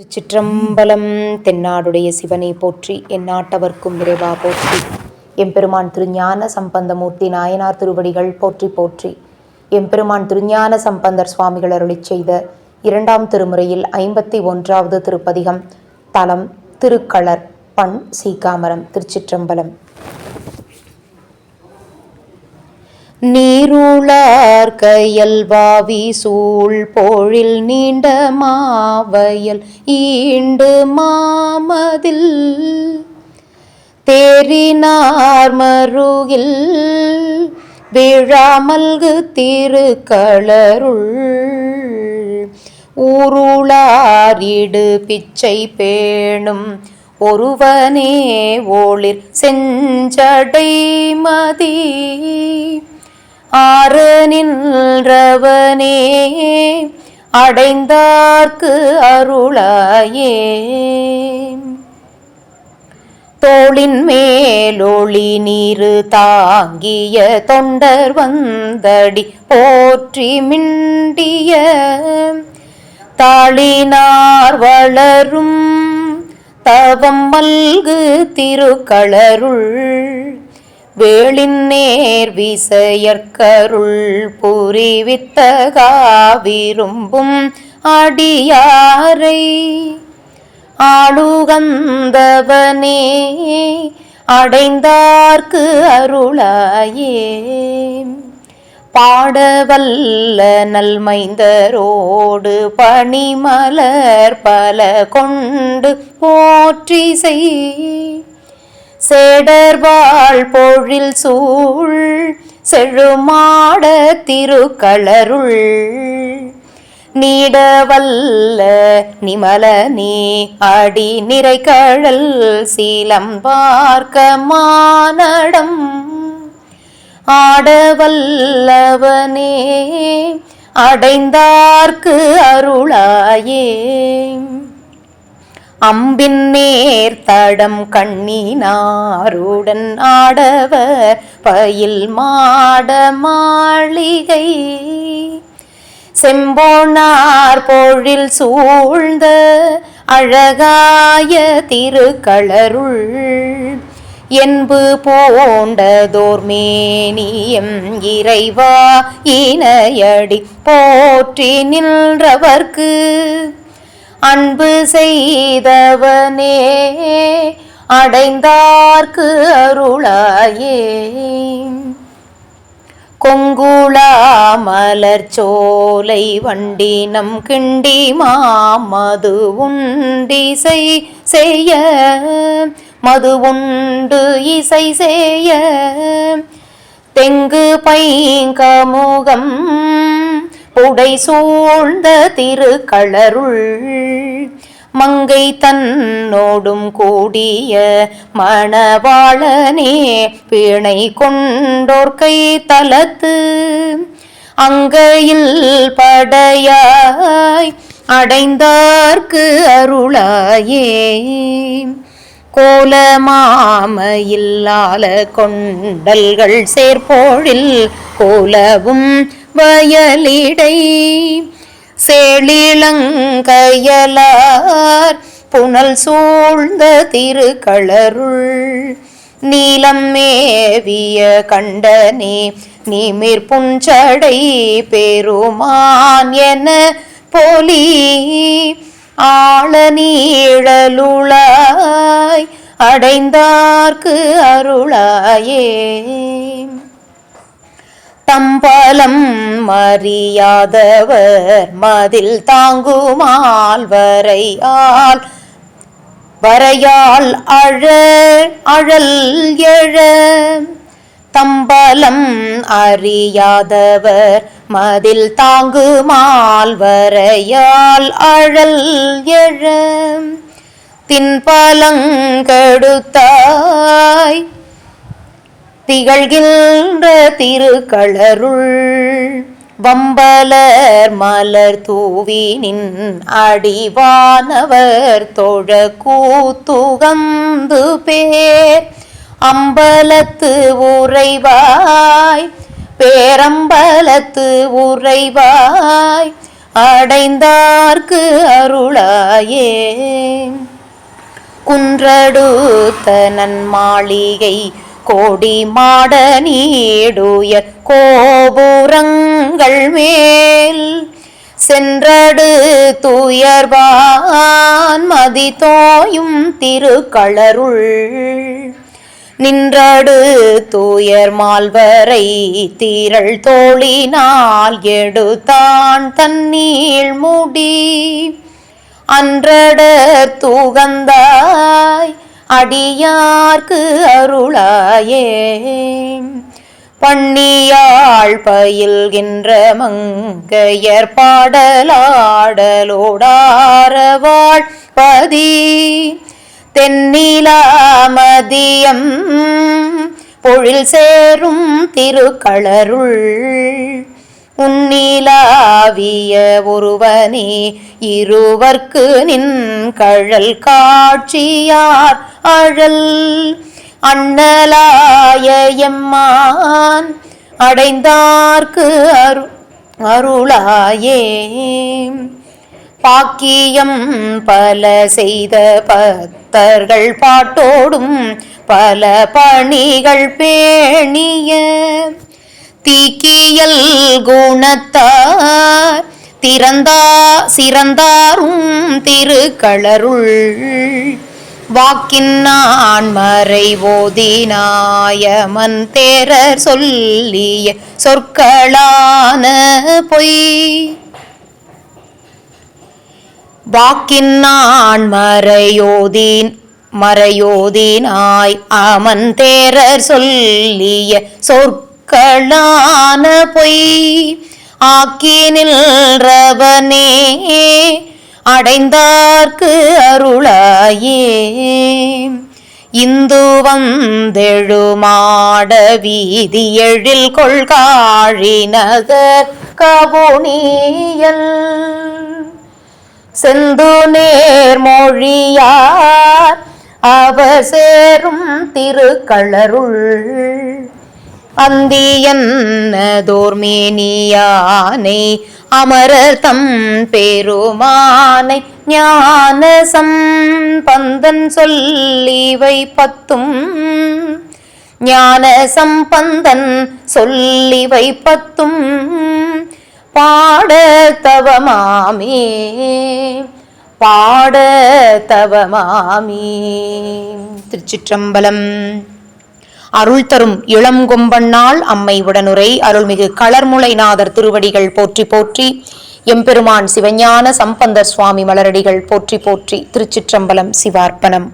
திருச்சிற்றம்பலம் தென்னாடுடைய சிவனை போற்றி எந்நாட்டவர்க்கும் இறைவா போற்றி. எம்பெருமான் திருஞான சம்பந்தமூர்த்தி நாயனார் திருவடிகள் போற்றி போற்றி. எம்பெருமான் திருஞான சம்பந்தர் சுவாமிகள் அருளி செய்த இரண்டாம் திருமுறையில் ஐம்பத்தி ஒன்றாவது திருப்பதிகம் தலம் திருக்களர் பண் சீகாமரம் திருச்சிற்றம்பலம். நீருளார் கையல் வாவி சூழ் போழில் நீண்ட மாவயல் ஈண்டு மாமதில். தேறினார் மருகில் விழாமல்கு திருக்களருள் ஊருளாரிடு பிச்சை பேணும் ஒருவனே ஓளிர் செஞ்சடை மதி. ஆறு நின்றவனே அடைந்தார்க்கு அருளாயே. தோளின் மேலொளி நீரு தாங்கிய தொண்டர் வந்தடி போற்றி மிண்டிய. தாளினார் வளரும் தவம் மல்கு திருக்களருள் வேளின் நேர் விசையற்கருள் புரிவித்தகா விரும்பும் அடியாரை. ஆளுகந்தவனே அடைந்தார்க்கு அருளாயே. பாடவல்ல நல்மைந்தரோடு பணிமலர் பல கொண்டு போற்றி செய். சேடர்வாள் பொழில் சூழ் செழுமாட திருக்களருள் நீடவல்ல நிமலனே அடி நிறைகழல் சீலம் பார்க்க மானடம். ஆடவல்லவனே அடைந்தார்க்கு அருளாயே. அம்பின் நேர் தடம் கண்ணினாருடன் ஆடவர் பயில் மாட மாளிகை. செம்போனார் பொழில் சூழ்ந்த அழகாய திருக்களருள் என்பு போண்டதோர் மேனியம் இறைவா இணையடி போற்றி நின்றவர்க்கு அன்பு செய்தவனே அடைந்தார்க்கு அருளாயே. கொங்குளா மலர் சோலை வண்டினம் கிண்டி மாமது உண்டிசை செய்ய. மது உண்டு இசை செய்ய. தெங்கு பைங்கமுகம் புடை சூழ்ந்த திருக்களருள் மங்கை தன்னோடும் கூடிய மணவாளனே பிணை கொண்டோர்கை தலத்து அங்கையில் படையாய் அடைந்தார்க்கு அருளாயே. கோலமாமையில்லால கொண்டல்கள் சேர்போழில் கோலவும் வயலிடை செழிலங்கையலார் புனல் சூழ்ந்த திருக்களருள் நீலம் மேவிய கண்டனே நிமிர் புஞ்சடை பெருமான் என போலி. ஆள நீழலுளாய் அடைந்தார்க்கு அருளாயே. தம்பலம் மறியாதவர் மதில் தாங்குமால் வரையால் வரையால் அழ அழல் எழ. தம்பலம் அறியாதவர் மதில் தாங்குமால் வரையால் அழல் எழ. தின்பலங்கெடுத்தாய் திகழ்கின்ற திருக்களருள் வம்பலர் மலர் தூவினின் அடிவானவர் தொழ கூத்துகந்து பேர். அம்பலத்து உறைவாய் பேரம்பலத்து உறைவாய் அடைந்தார்க்கு அருளாயே. குன்றடுத்த நன்மாளிகை மாளிகை கோடி மாட நீடுய கோபுரங்கள் மேல் சென்றடு துயர்வான் மதி திருக்களருள் நின்றடு தூயர் மால்வரை தீரள் தோழினால் எடுத்தான் தண்ணீள் முடி. அன்றட தூகந்தாய் அடியார்க்கு அருளாயே. பண்ணியாள் பயில்கின்ற மங்கையர் பாடலாடலோடாரவாள் பதி. தென்னிலாமதியம் பொழில் சேரும் திருக்களருள் உன்னிலாவிய ஒருவனே இருவர்க்கு நின் கழல் காட்சியார் அழல். அண்ணலாய எம்மான் அடைந்தார்க்கு அரு அருளாயே. பாக்கியம் பல செய்த பக்தர்கள் பாட்டோடும் பல பணிகள் பேணிய தீக்கியல் குணத்தார் திறந்தா சிறந்தாரும் திருக்களருள் வாக்கின்னான் மறை ஓதினாயமன் தேரர் சொல்லிய சொற்களான பொய். வாக்கின்னான் மறையோதீன் மறையோதினாய் அமன் தேரர் சொல்லிய சொற்களான பொய். ஆக்கி நின்றவனே அடைந்தார்க்கு அருளாயே. இந்து வந்தெழுமாட வீதி எழில் கொள்காழி நகர் கபுனியல் செந்து நேர்மொழியார் அவர் சேரும் திருக்களருள் அந்தியன்னதோர்மேனியானை அமரர் தம் பெருமானை ஞானசம் பந்தன் சொல்லிவை பத்தும். ஞான சம்பந்தன் சொல்லிவை பத்தும். பாட தவமாமே பாட தவமாமே திருச்சிற்றம்பலம் அருள் தரும் இளங்கொம்பண்ணாள் அம்மை உடனுரை. அருள்மிகு களர்முளைநாதர் திருவடிகள் போற்றி போற்றி. எம்பெருமான் சிவஞான சம்பந்த சுவாமி மலரடிகள் போற்றி போற்றி. திருச்சிற்றம்பலம் சிவார்ப்பணம்.